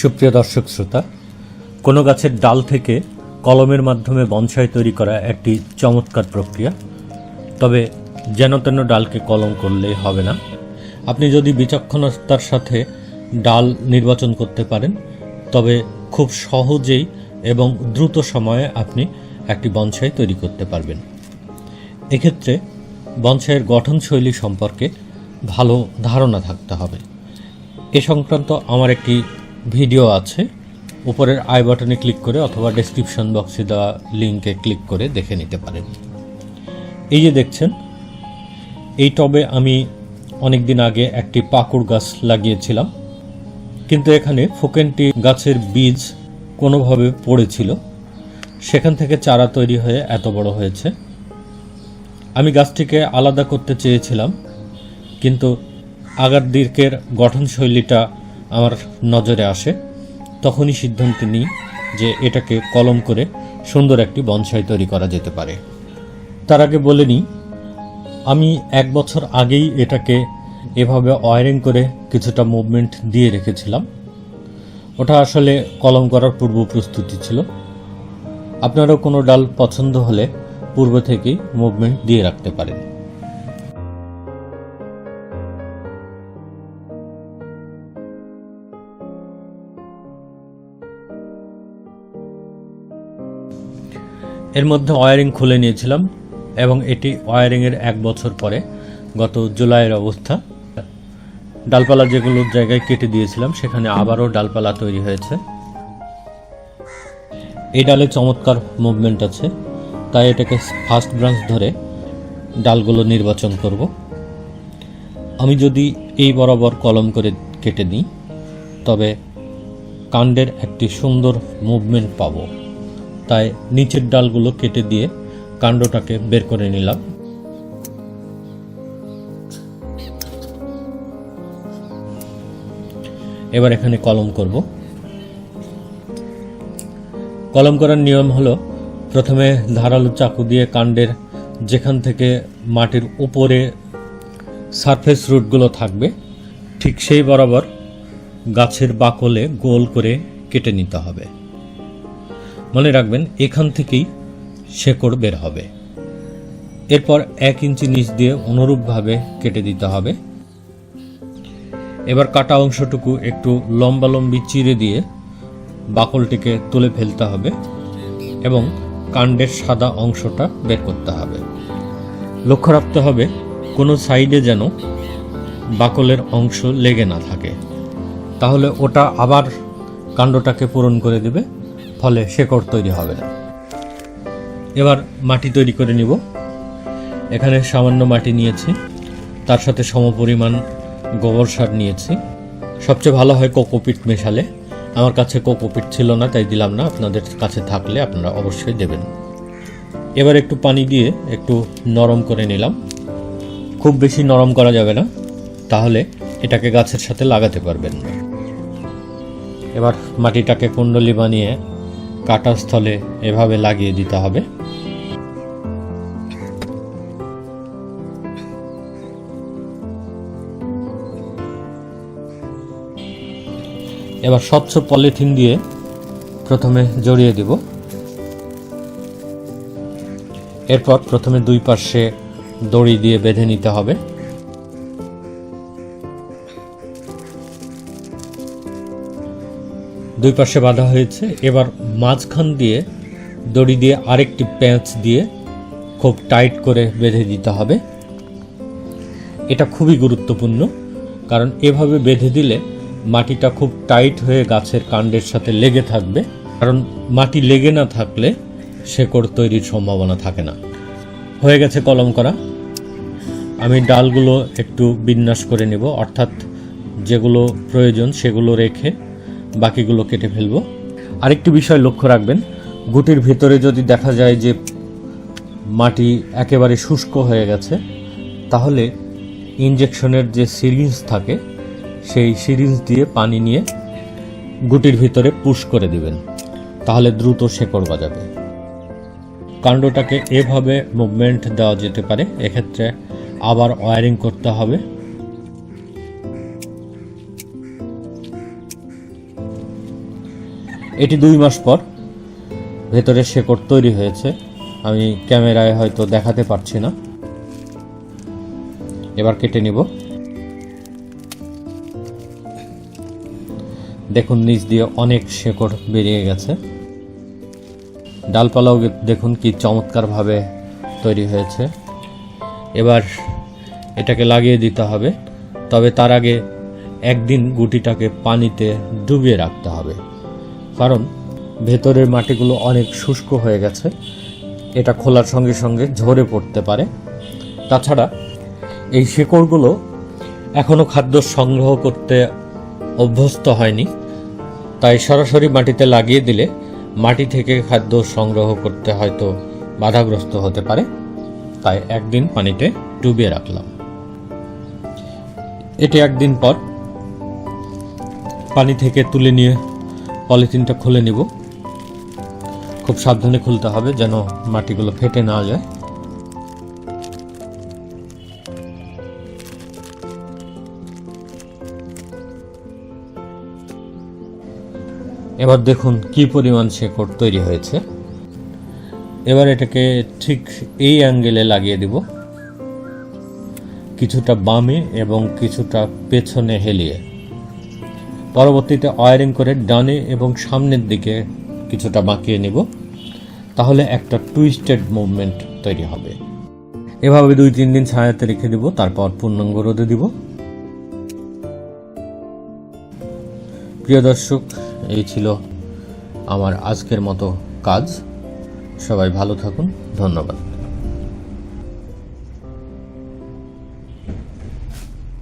সুপ্রিয় দর্শক শ্রোতা, কোনো গাছের ডাল থেকে কলমের মাধ্যমে বনসাই তৈরি করা একটি চমৎকার প্রক্রিয়া। তবে যেন তেন ডালকে কলম করলেই হবে না। আপনি যদি বিচক্ষণতার সাথে ডাল নির্বাচন করতে পারেন, তবে খুব সহজেই এবং দ্রুত সময়ে আপনি একটি বনসাই তৈরি করতে পারবেন। এক্ষেত্রে বনসাইয়ের গঠনশৈলী সম্পর্কে ভালো ধারণা থাকতে হবে। এ সংক্রান্ত আমার একটি ভিডিও আছে। উপরের আই বাটনে ক্লিক করে অথবা ডেসক্রিপশন বক্সে দেওয়া লিঙ্কে ক্লিক করে দেখে নিতে পারেন। এই যে দেখছেন, এই টবে আমি অনেক দিন আগে একটি পাকুড় গাছ লাগিয়েছিলাম। কিন্তু এখানে ফোকেনটি গাছের বীজ কোনোভাবে পড়েছিল। সেখান থেকে চারা তৈরি হয়ে এত বড় হয়েছে। আমি গাছটিকে আলাদা করতে চেয়েছিলাম, কিন্তু আগার দিকের গঠনশৈলীটা আমার নজরে আসে, তখনই সিদ্ধান্ত নিই যে এটাকে কলম করে সুন্দর একটি বনসাই তৈরি করা যেতে পারে। তার আগে বলে নিই, আমি এক বছর আগেই এটাকে এভাবে ওয়ারিং করে কিছুটা মুভমেন্ট দিয়ে রেখেছিলাম। ওটা আসলে কলম করার পূর্ব প্রস্তুতি ছিল। আপনারও কোনো ডাল পছন্দ হলে পূর্ব থেকেই মুভমেন্ট দিয়ে রাখতে পারেন। এর মধ্যে ওয়ারিং খুলে নিয়েছিলাম এবং এটি ওয়ারিংয়ের এক বছর পরে, গত জুলাইয়ের অবস্থা। ডালপালা যেগুলো জায়গায় কেটে দিয়েছিলাম, সেখানে আবারও ডালপালা তৈরি হয়েছে। এই ডালে চমৎকার মুভমেন্ট আছে। তাই এটাকে ফার্স্ট ব্রাঞ্চ ধরে ডালগুলো নির্বাচন করব। আমি যদি এই বরাবর কলম করে কেটে নিই, তবে কাণ্ডের একটি সুন্দর মুভমেন্ট পাবো। তাই নিচের ডালগুলো কেটে দিয়ে কাণ্ডটাকে বের করে নিলাম। এবার এখানে কলম করব। কলম করার নিয়ম হলো, প্রথমে ধারালো চাকু দিয়ে কাণ্ডের যেখান থেকে মাটির উপরে সারফেস রুটগুলো থাকবে, ঠিক সেই বরাবর গাছের বাকলে গোল করে কেটে নিতে হবে। মনে রাখবেন, এখান থেকেই শেকড় বের হবে। এরপর এক ইঞ্চি নিচ দিয়ে অনুরূপভাবে কেটে দিতে হবে। এবার কাটা অংশটুকু একটু লম্বালম্বি চিরে দিয়ে বাকলটিকে তুলে ফেলতে হবে এবং কাণ্ডের সাদা অংশটা বের করতে হবে। লক্ষ্য রাখতে হবে, কোনো সাইডে যেন বাকলের অংশ লেগে না থাকে। তাহলে ওটা আবার কাণ্ডটাকে পূরণ করে দেবে। ফলে শেকড় তৈরি হবে না। এবার মাটি তৈরি করে নিব। এখানে সামান্য মাটি নিয়েছি। তার সাথে সমপরিমাণ গোবর সার নিয়েছি। সবচেয়ে ভালো হয় কোকোপিট মেশালে। আমার কাছে কোকোপিট ছিল না, তাই দিলাম না। আপনাদের কাছে থাকলে আপনারা অবশ্যই দেবেন। এবার একটু পানি দিয়ে একটু নরম করে নিলাম। খুব বেশি নরম করা যাবে না। তাহলে এটাকে গাছের সাথে লাগাতে পারবেন। না এবার মাটিটাকে কুণ্ডলি বানিয়ে কাটা স্থলে এভাবে লাগিয়ে দিতে হবে। এবার স্বচ্ছ পলিথিন দিয়ে প্রথমে জড়িয়ে দিব। এরপর প্রথমে দুই পাশে দড়ি দিয়ে বেঁধে নিতে হবে। দুই পাশে বাঁধা হয়েছে। এবার মাঝখান দিয়ে দড়ি দিয়ে আরেকটি প্যাঁচ দিয়ে খুব টাইট করে বেঁধে দিতে হবে। এটা খুবই গুরুত্বপূর্ণ, কারণ এভাবে বেঁধে দিলে মাটিটা খুব টাইট হয়ে গাছের কাণ্ডের সাথে লেগে থাকবে। কারণ মাটি লেগে না থাকলে শেকড় তৈরির সম্ভাবনা থাকে না। হয়ে গেছে কলম করা। আমি ডালগুলো একটু বিন্যাস করে নেব, অর্থাৎ যেগুলো প্রয়োজন সেগুলো রেখে বাকিগুলো কেটে ফেলব। আরেকটি বিষয় লক্ষ্য রাখবেন, গুটির ভিতরে যদি দেখা যায় যে মাটি একেবারে শুষ্ক হয়ে গেছে, তাহলে ইনজেকশনের যে সিরিঞ্জ থাকে, সেই সিরিঞ্জ দিয়ে পানি নিয়ে গুটির ভিতরে পুশ করে দিবেন, তাহলে দ্রুত শেকড় বাজাবে কাণ্ডটাকে এভাবে মুভমেন্ট দেওয়া যেতে পারে, এক্ষেত্রে আবার ওয়ারিং করতে হবে। এটি দুই মাস পর ভেতরে শেকড় তৈরি হয়েছে। আমি ক্যামেরায় হয়তো দেখাতে পারছি না। এবার কেটে নিব। দেখুন, নিচ দিয়ে অনেক শেকড় বেরিয়ে গেছে। ডালপালাও দেখুন কি চমৎকারভাবে তৈরি হয়েছে। এবার এটাকে লাগিয়ে দিতে হবে। তবে তার আগে একদিন গুটিটাকে পানিতে ডুবিয়ে রাখতে হবে। কারণ ভেতরের মাটিগুলো অনেক শুষ্ক হয়ে গেছে। এটা খোলার সঙ্গে সঙ্গে ঝরে পড়তে পারে। তাছাড়া এই শেকড়গুলো এখনও খাদ্য সংগ্রহ করতে অভ্যস্ত হয়নি। তাই সরাসরি মাটিতে লাগিয়ে দিলে মাটি থেকে খাদ্য সংগ্রহ করতে হয়তো বাধাগ্রস্ত হতে পারে। তাই একদিন পানিতে ডুবিয়ে রাখলাম। এটি একদিন পর পানি থেকে তুলে নিয়ে পলিথিনটা খুলে নিব। খুব সাবধানে খুলতে হবে যেন মাটিগুলো ফেটে না যায়। এবার দেখুন কি পরিমাণ শেকড় তৈরি হয়েছে। এবার এটাকে ঠিক এই অ্যাঙ্গেলে লাগিয়ে দিব। কিছুটা বামে এবং কিছুটা পেছনে হেলিয়ে। পরবর্তীতে ওয়ারিং করে ডানে এবং সামনের দিকে কিছুটা বাঁকিয়ে নিব। তাহলে একটা টুইস্টেড মুভমেন্ট তৈরি হবে। এভাবে দুই তিন দিন ছায়াতে রেখে দিব, তারপর পূর্ণাঙ্গ রোদে দিব। প্রিয় দর্শক, এই ছিল আমার আজকের মতো কাজ। সবাই ভালো থাকুন, ধন্যবাদ।